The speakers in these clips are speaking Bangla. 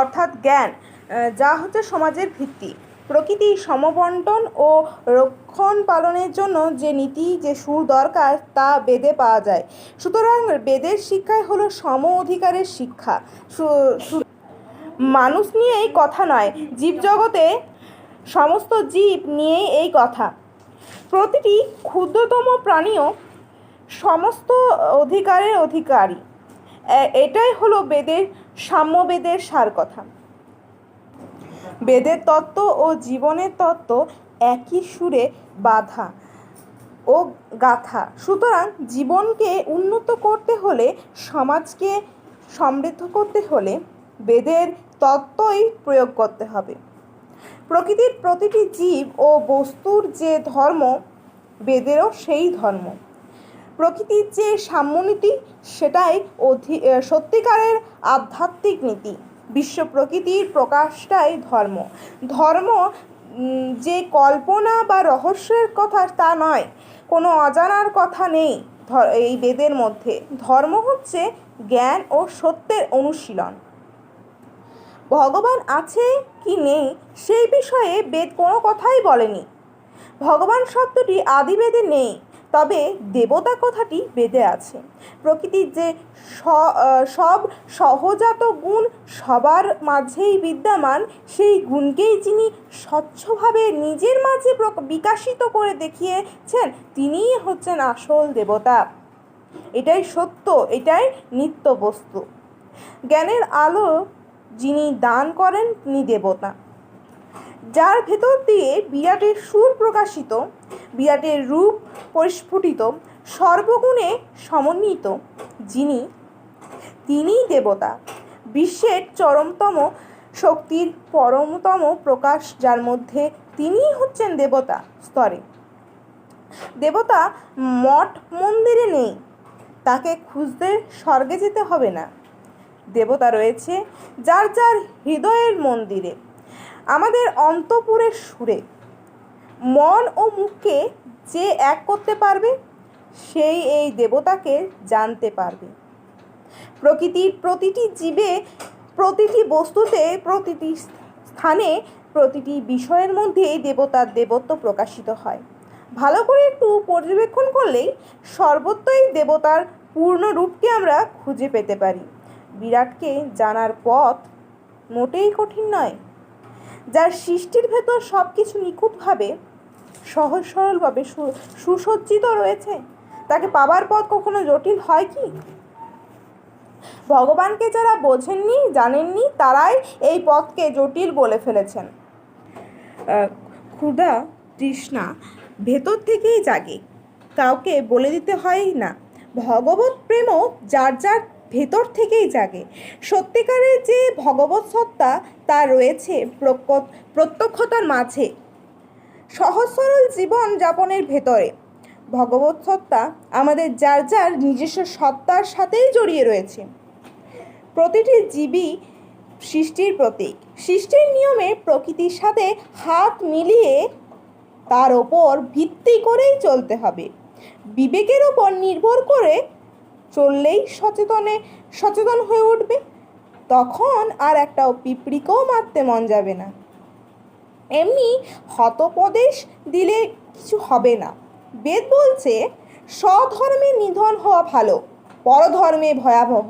অর্থাৎ জ্ঞান যা হচ্ছে সমাজের ভিত্তি। প্রকৃতি সমবন্টন ও রক্ষণ পালনের জন্য যে নীতি, যে সুর দরকার, তা বেদে পাওয়া যায়। সুতরাং বেদের শিক্ষাই হলো সম অধিকারের শিক্ষা। মানুষ নিয়েই কথা নয়, জীবজগতে সমস্ত জীব নিয়েই এই কথা। প্রতিটি ক্ষুদ্রতম প্রাণীও সমস্ত অধিকারের অধিকারী। এটাই হলো বেদের সাম্যবেদের সার কথা। বেদের তত্ত্ব ও জীবনের তত্ত্ব একই সুরে বাধা ও গাথা। সুতরাং জীবনকে উন্নত করতে হলে, সমাজকে সমৃদ্ধ করতে হলে বেদের তত্ত্বই প্রয়োগ করতে হবে। প্রকৃতির প্রতিটি জীব ও বস্তুর যে ধর্ম, বেদেরও সেই ধর্ম। প্রকৃতির যে সাম্যনীতি, সেটাই অধি সত্যিকারের আধ্যাত্মিক নীতি। বিশ্ব প্রকৃতির প্রকাশটাই ধর্ম। ধর্ম যে কল্পনা বা রহস্যের কথা তা নয়, কোনো অজানার কথা নেই এই বেদের মধ্যে। ধর্ম হচ্ছে জ্ঞান ও সত্যের অনুশীলন। ভগবান আছে কি নেই, সেই বিষয়ে বেদ কোনো কথাই বলেনি। ভগবান শব্দটি আদিবেদে নেই। তবে দেবতা কথাটি বেদে আছে। প্রকৃতির যে সব সহজাত গুণ সবার মাঝেই বিদ্যমান, সেই গুণকেই যিনি স্বচ্ছভাবে নিজের মাঝে বিকাশিত করে দেখিয়েছেন, তিনিই হচ্ছেন আসল দেবতা। এটাই সত্য, এটাই নিত্য বস্তু। জ্ঞানের আলো যিনি দান করেন, তিনি দেবতা। যার ভেতর দিয়ে বিরাটের সুর প্রকাশিত, বিরাটের রূপ পরিস্ফুটিত, সর্বগুণে সমন্বিত। যিনি, তিনিই দেবতা। বিশ্বের চরমতম শক্তির পরমতম প্রকাশ, যার মধ্যে তিনিই হচ্ছেন দেবতা স্তরে। দেবতা মঠ মন্দিরে নেই, তাকে খুঁজতে স্বর্গে যেতে হবে না। দেবতা রয়েছে যার যার হৃদয়ের মন্দিরে। আমাদের অন্তপুরের সুরে। মন ও মুখকে যে এক করতে পারবে, সেই এই দেবতাকে জানতে পারবে। প্রকৃতির প্রতিটি জীবে, প্রতিটি বস্তুতে, প্রতিটি স্থানে, প্রতিটি বিষয়ের মধ্যেই দেবতার দেবত্ব প্রকাশিত হয়। ভালো করে একটু পর্যবেক্ষণ করলেই সর্বত্রই দেবতার পূর্ণ রূপকে আমরা খুঁজে পেতে পারি। বিরাটকে জানার পথ মোটেই কঠিন নয়। যার সৃষ্টির ভেতর সব কিছু নিখুঁতভাবে সহজ সরলভাবে সুসজ্জিত রয়েছে। তাকে পাবার পথ কখনো জটিল হয় কি? ভগবানকে যারা বোঝেননি, জানেননি, তারাই এই পথকে জটিল বলে ফেলেছেন। ক্ষুধা তৃষ্ণা ভেতর থেকেই জাগে। কাউকে বলে দিতে হয় না। ভগবত প্রেমও যার যার ভেতর থেকেই জাগে। সত্যিকারের যে ভগবত সত্তা তা রয়েছে প্রত্যক্ষতার মাঝে। সহজ সরল জীবন যাপনের ভেতরে। ভগবত সত্তা আমাদের যার যার নিজস্ব সত্তার সাথেই জড়িয়ে রয়েছে। প্রতিটি জীবই সৃষ্টির প্রতীক। সৃষ্টির নিয়মে প্রকৃতির সাথে হাত মিলিয়ে তার ওপর ভিত্তি করেই চলতে হবে। বিবেকের ওপর নির্ভর করে চললেই সচেতনে, সচেতন হয়ে উঠবে। তখন আর একটাও পিঁপড়িকেও মারতে মন যাবে না। এমনি হতপদেশ দিলে কিছু হবে না। বেদ বলছে, স্বধর্মে নিধন হওয়া ভালো, পরধর্মে ভয়াবহ।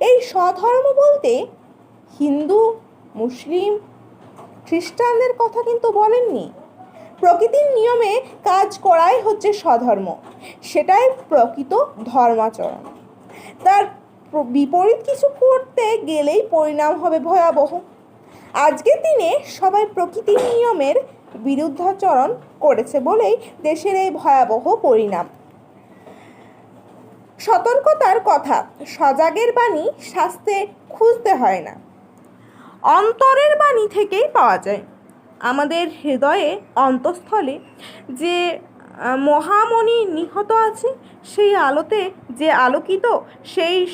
এই স্বধর্ম বলতে হিন্দু, মুসলিম, খ্রিস্টানদের কথা কিন্তু বলেননি। প্রকৃতির নিয়মে কাজ করাই হচ্ছে স্বধর্ম। সেটাই প্রকৃত ধর্মাচরণ। তার বিপরীত কিছু করতে গেলেই পরিণাম হবে ভয়াবহ। আজকের দিনে সবাই প্রকৃতির নিয়মের বিরুদ্ধাচরণ করেছে বলেই দেশের এই ভয়াবহ পরিণাম। সতর্কতার কথা, সজাগের বাণী শাস্তে খুঁজতে হয় না। অন্তরের বাণী থেকেই পাওয়া যায়। আমাদের হৃদয়ে অন্তঃস্থলে যে মহামণি নিহত আছে, সেই আলোতে যে আলোকিত, সেই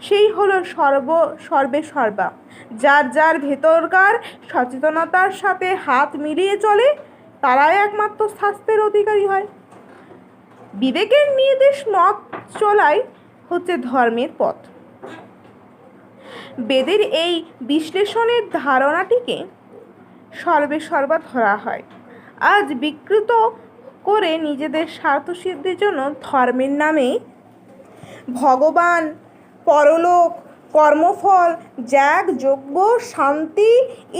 সেই হলো সর্ব, সর্বে সর্বা। যার যার ভেতরকার সচেতনতার সাথে হাত মিলিয়ে চলে, তারাই একমাত্র স্বাস্থ্যের অধিকারী হয়। বিবেকের নির্দেশ মত চলাই হচ্ছে ধর্মের পথ। বেদের এই বিশ্লেষণের ধারণাটিকে সর্বে সর্বা ধরা হয়। আজ বিকৃত করে নিজেদের স্বার্থসিদ্ধির জন্য ধর্মের নামে ভগবান, পরলোক, কর্মফল ত্যাগ যোগ্য শান্তি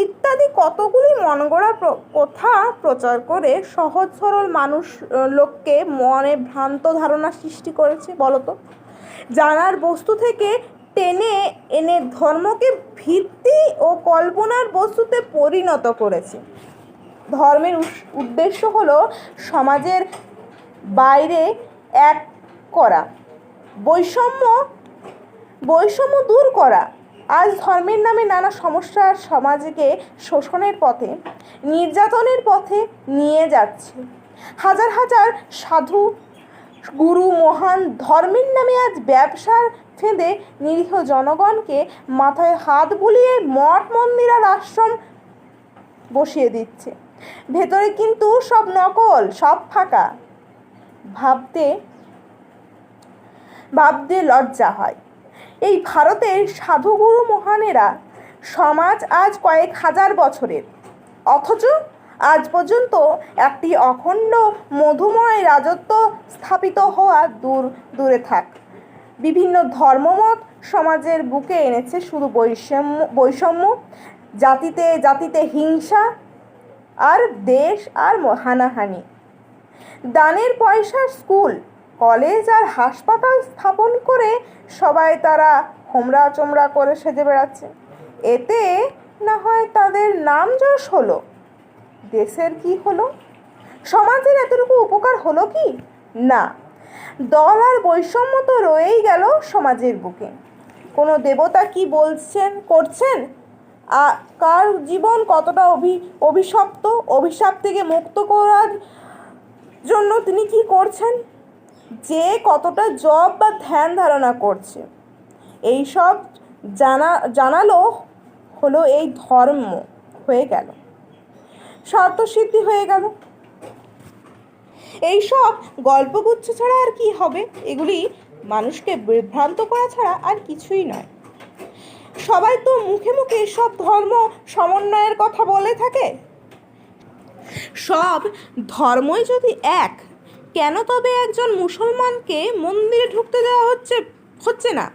ইত্যাদি কতগুলি মনগড়া কথা প্রচার করে সহজ সরল মানুষ লোককে মনে ভ্রান্ত ধারণা সৃষ্টি করেছে বলতো? জানার বস্তু থেকে টেনে এনে ধর্মকে ভিত্তি ও কল্পনার বস্তুতে পরিণত করেছে। ধর্মের উদ্দেশ্য হলো সমাজের বাইরে এক করা, বৈষম্য বৈষম্য দূর করা। আজ ধর্মের নামে নানা সমস্যার সমাজকে শোষণের পথে, নির্যাতনের পথে নিয়ে যাচ্ছে। হাজার হাজার সাধু, গুরু, মহান ধর্মের নামে আজ ব্যবসার ফেঁদে নিরীহ জনগণকে মাথায় হাত বুলিয়ে মঠ মন্দির আর আশ্রম বসিয়ে দিচ্ছে। ভেতরে কিন্তু সব নকল, সব ফাঁকা। ভাবতে ভাবতে লজ্জা হয়। এই ভারতের সাধুগুরু মহানেরা সমাজ আজ কয়েক হাজার বছরের। অথচ আজ পর্যন্ত একটি অখণ্ড, মধুময় রাজত্ব স্থাপিত হওয়া দূর, দূরে থাক। বিভিন্ন ধর্মমত সমাজের বুকে এনেছে শুধু বৈষম্য বৈষম্য, জাতিতে জাতিতে হিংসা আর দেশ আর হানাহানি। দানের পয়সার স্কুল, কলেজ আর হাসপাতাল স্থাপন করে সবাই তারা হোমরা চোমরা করে সেজে বেড়াচ্ছে। এতে না হয় তাদের নাম যশ হলো? দেশের কি হলো? সমাজের এতটুকু উপকার হলো কি? না। দল আর বৈষম্য তো রয়েই গেল সমাজের বুকে। কোনো দেবতা কি বলছেন, করছেন? কার জীবন কতটা অভি, অভিশপ্ত, অভিশাপ থেকে মুক্ত করার জন্য তিনি কি করছেন? যে কতটা জব বা ধ্যান ধারণা করছে। এই সব জানা, জানালো হলো এই ধর্ম হয়ে গেল। স্বার্থসিদ্ধি হয়ে গেল। এইসব গল্পগুচ্ছ ছাড়া আর কি হবে? এগুলি মানুষকে বিভ্রান্ত করা ছাড়া আর কিছুই নয়। সবাই তো মুখে মুখে সব ধর্ম সমন্বয়ের কথা বলে থাকে। সব ধর্মই যদি এক, কেন তবে একজন মুসলমানকে মন্দিরে ঢুকতে দেওয়া হচ্ছে হচ্ছে না?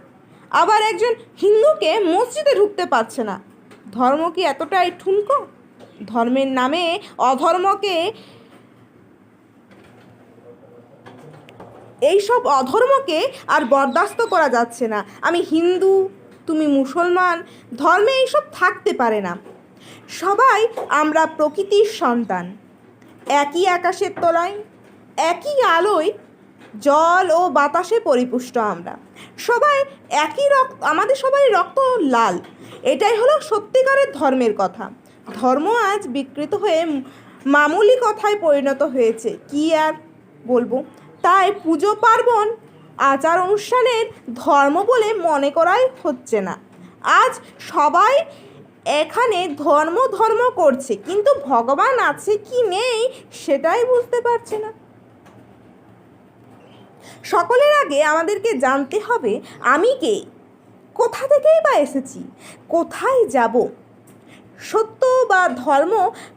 আবার একজন হিন্দুকে মসজিদে ঢুকতে পারছে না। ধর্ম কি এতটাই ঠুনকো? ধর্মের নামে অধর্মকে এইসব অধর্মকে আর বরদাস্ত করা যাচ্ছে না। আমি হিন্দু, তুমি মুসলমান, ধর্মে এইসব থাকতে পারে না। সবাই আমরা প্রকৃতির সন্তান। একই আকাশের তলায়, একই আলোয় জল ও বাতাসে পরিপুষ্ট আমরা। সবাই একই রক্ত আমাদের সবাই রক্ত লাল। এটাই হলো সত্যিকারের ধর্মের কথা। ধর্ম আজ বিকৃত হয়ে মামুলি কথায় পরিণত হয়েছে। কি আর বলব? তাই পুজো পার্বণ আচার অনুষ্ঠানের ধর্ম বলে মনে করাই হচ্ছে না। আজ সবাই এখানে ধর্ম ধর্ম করছে, কিন্তু ভগবান আছে কি নেই সেটাই বুঝতে পারছে না। সকলের আগে আমাদেরকে জানতে হবে, আমি কে? কোথা থেকেই বা এসেছি? কোথায় যাব? সত্য বা ধর্ম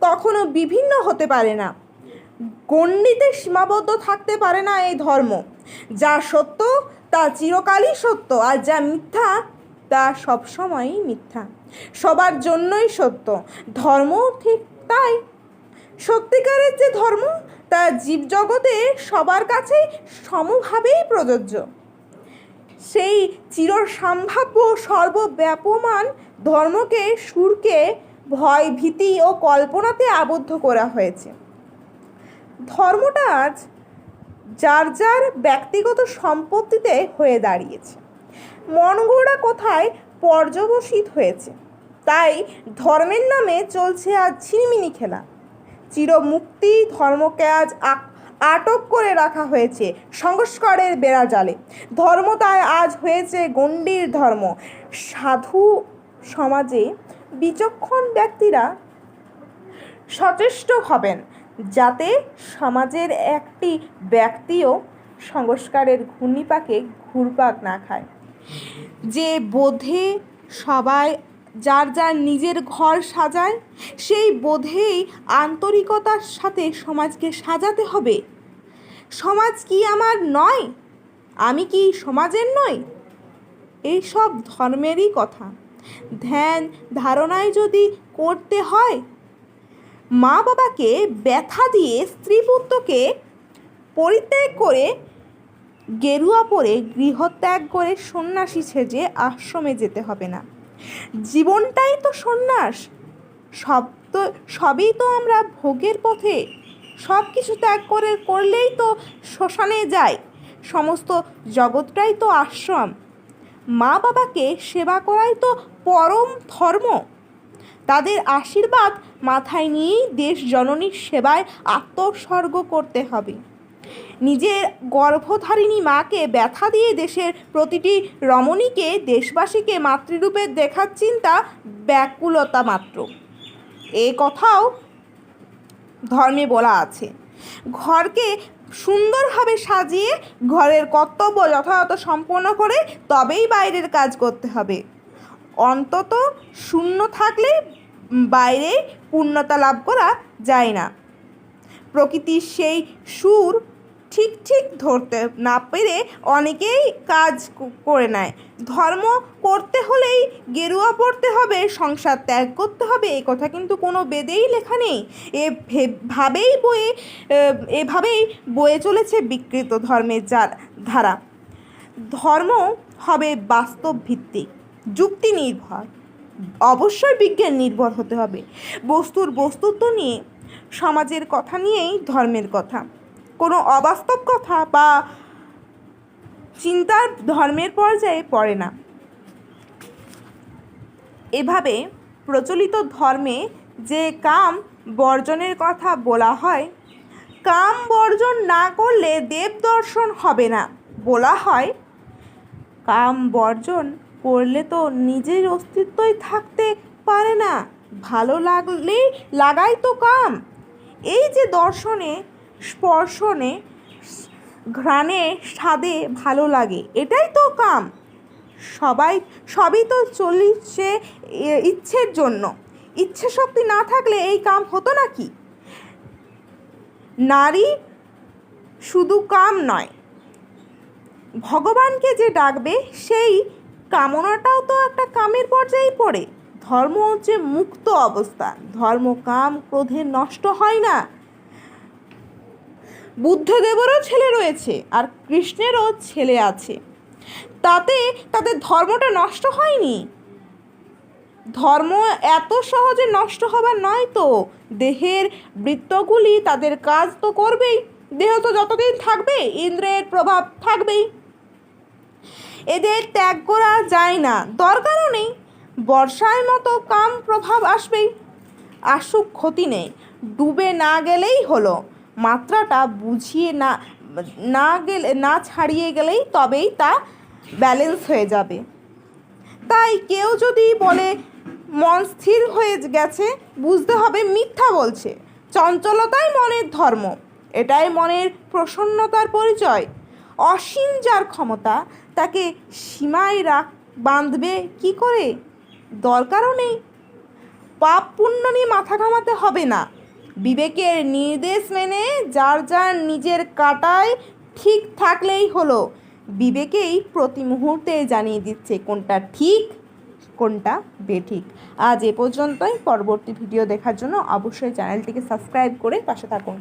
কখনো বিভিন্ন হতে পারে না। গণ্ডিতে সীমাবদ্ধ থাকতে পারে না এই ধর্ম। যা সত্য, তা চিরকালই সত্য, আর যা মিথ্যা, তা সবসময়ই মিথ্যা। সবার জন্যই সত্য। ধর্ম ঠিক তাই। সত্যিকারের যে ধর্ম, তা জীবজগতে সবার কাছে সমভাবেই প্রযোজ্য। সেই চিরসম্ভাব্য, সর্বব্যাপমান ধর্মকে সুরকে, ভয়, ভীতি ও কল্পনাতে আবদ্ধ করা হয়েছে। ধর্মটা আজ যার যার ব্যক্তিগত সম্পত্তিতে হয়ে দাঁড়িয়েছে। মনগড়া কোথায় পর্যবসিত হয়েছে। তাই ধর্মের নামে চলছে আজ ছিনিমিনি খেলা। চিরমুক্তি ধর্মকে আজ আটক করে রাখা হয়েছে সংস্কারের বেড়া জালে ধর্ম তাই আজ হয়েছে গণ্ডির ধর্ম। সাধু সমাজে বিচক্ষণ ব্যক্তিরা সচেষ্ট হবেন। যাতে সমাজের একটি ব্যক্তিও সংস্কারের ঘূর্ণিপাকে ঘুরপাক না খায়। যে বোধে সবাই যার যার নিজের ঘর সাজায়, সেই বোধেই আন্তরিকতার সাথে সমাজকে সাজাতে হবে। সমাজ কি আমার নয়? আমি কি সমাজের নই? এই সব ধর্মেরই কথা। ধ্যান ধারণায় যদি করতে হয় মা বাবাকে ব্যথা দিয়ে স্ত্রী পুত্রকে পরিত্যাগ করে গেরুয়া পরে গৃহত্যাগ করে সন্ন্যাসী সেজে আশ্রমে যেতে হবে না। জীবনটাই তো সন্ন্যাস। সব তো, সবই তো আমরা ভোগের পথে। সব কিছু ত্যাগ করে, করলেই তো শ্মশানে যায় সমস্ত জগৎটাই তো আশ্রম। মা বাবাকে সেবা করাই তো পরম ধর্ম। তাদের আশীর্বাদ মাথায় নিয়েই দেশ জননীর সেবায় আত্মোৎসর্গ করতে হবে। নিজের গর্ভধারিণী মাকে ব্যথা দিয়ে দেশের প্রতিটি রমণীকে, দেশবাসীকে মাতৃরূপে দেখার চিন্তা ব্যাকুলতা মাত্র। এ কথাও ধর্মে বলা আছে। ঘরকে সুন্দরভাবে সাজিয়ে ঘরের কর্তব্য যথাযথ সম্পন্ন করে তবেই বাইরের কাজ করতে হবে। অন্তত শূন্য থাকলে বাইরে পূর্ণতা লাভ করা যায় না। প্রকৃতির সেই সুর ঠিক ঠিক ধরতে না পেরে অনেকেই কাজ করে নেয়। ধর্ম করতে হলেই গেরুয়া পড়তে হবে, সংসার ত্যাগ করতে হবে, এ কথা কিন্তু কোনো বেদেই লেখা নেই। এ ভাবেই বয়ে এভাবেই বয়ে চলেছে বিকৃত ধর্মের যার ধারা। ধর্ম হবে বাস্তব ভিত্তিক যুক্তি নির্ভর অবশ্যই বিজ্ঞান নির্ভর হতে হবে। বস্তুর বস্তুত্ব নিয়ে, সমাজের কথা নিয়েই ধর্মের কথা। কোনো অবাস্তব কথা বা চিন্তার ধর্মের পর্যায়ে পড়ে না। এভাবে প্রচলিত ধর্মে যে কাম বর্জনের কথা বলা হয়, কাম বর্জন না করলে দেব দর্শন হবে না। বলা হয়, কাম বর্জন করলে তো নিজের অস্তিত্বই থাকতে পারে না। ভালো লাগলেই লাগাই তো কাম। এই যে দর্শনে, স্পর্শনে, ঘ্রাণে, স্বাদে ভালো লাগে, এটাই তো কাম। সবাই, সবই তো চলিছে ইচ্ছের জন্য। ইচ্ছে শক্তি না থাকলে এই কাম হতো নাকি? নারী শুধু কাম নয়, ভগবানকে যে ডাকবে, সেই কামনাটাও তো একটা কামের পর্যায়েই পড়ে। ধর্ম হচ্ছে মুক্ত অবস্থা। ধর্ম কাম ক্রোধে নষ্ট হয় না। বুদ্ধদেবেরও ছেলে রয়েছে আর কৃষ্ণেরও ছেলে আছে। তাতে তাদের ধর্মটা নষ্ট হয়নি। ধর্ম এত সহজে নষ্ট হবার নয় তো। দেহের বৃত্তগুলি তাদের কাজ তো করবেই। দেহ তো যতদিন থাকবে, ইন্দ্রের প্রভাব থাকবেই। এদের ত্যাগ করা যায় না। দরকারও নেই। বর্ষার মতো কাম প্রভাব আসবেই। আসুক ক্ষতি নেই। ডুবে না গেলেই হলো। মাত্রাটা বুঝিয়ে না না গেলে, না ছাড়িয়ে গেলেই তবেই তা ব্যালেন্স হয়ে যাবে। তাই কেউ যদি বলে, মন স্থির হয়ে গেছে, বুঝতে হবে মিথ্যা বলছে। চঞ্চলতাই মনের ধর্ম। এটাই মনের প্রসন্নতার পরিচয়। অসীম যার ক্ষমতা তাকে সীমায় রাখ, বাঁধবে কি করে? দরকারও নেই। পাপ পুণ্য নিয়ে মাথা ঘামাতে হবে না। বিবেকের নির্দেশ মেনে যার যার নিজের কাটায় ঠিক থাকলেই হলো। বিবেকেই প্রতি মুহূর্তে জানিয়ে দিচ্ছে কোনটা ঠিক, কোনটা বেঠিক। আজ এ পর্যন্তই। পরবর্তী ভিডিও দেখার জন্য অবশ্যই চ্যানেলটিকে সাবস্ক্রাইব করে পাশে থাকুন।